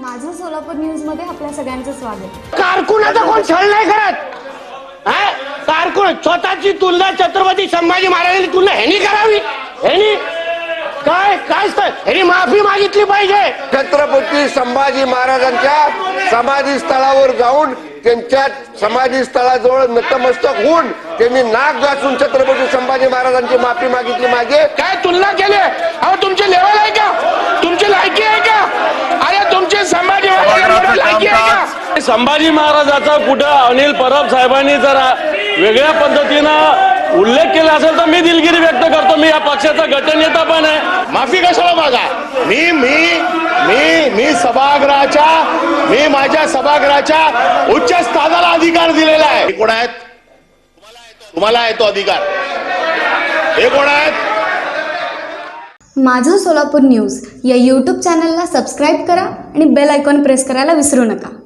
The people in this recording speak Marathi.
माझं सोलापूर न्यूजमध्ये आपल्या सगळ्यांचं स्वागत. कारकुनाचा कोण छळ नाही करत? हा? कारकुन स्वतःची तुलना छत्रपती संभाजी महाराजांची तुलना ह्यानी करावी. ह्यानी काय काय स- ह्यानी माफी मागितली पाहिजे. छत्रपती संभाजी महाराजांच्या समाधी स्थळावर जाऊन त्यांच्या समाधी स्थळाजवळ नतमस्तक होऊन त्यांनी नाक घासून छत्रपती संभाजी महाराजांची माफी मागितली मागे. काय तुलना केली? अहो तुमची लेवल आहे का तुमची लायकी आहे का अरे तुमची संभाजी महाराजांबरोबर लायकी का संभाजी महाराजाचा कुठं अनिल परब साहेबांनी जर वेगळ्या पद्धतीनं उल्लेख केला असेल तर मी दिलगिरी व्यक्त करतो. मी या पक्षाचा गटनेता पण आहे. माफी कशाला मागा? मी मी मी मी सभागृहाच्या मी माझ्या सभागृहाच्या उच्च स्थानाला अधिकार दिलेला आहे. हे कोण आहेत? तुम्हाला आहे तो अधिकार. हे कोण आहेत? माझं सोलापूर न्यूज या यूट्यूब चॅनलला सबस्क्राईब करा आणि बेल आयकॉन प्रेस करायला विसरू नका.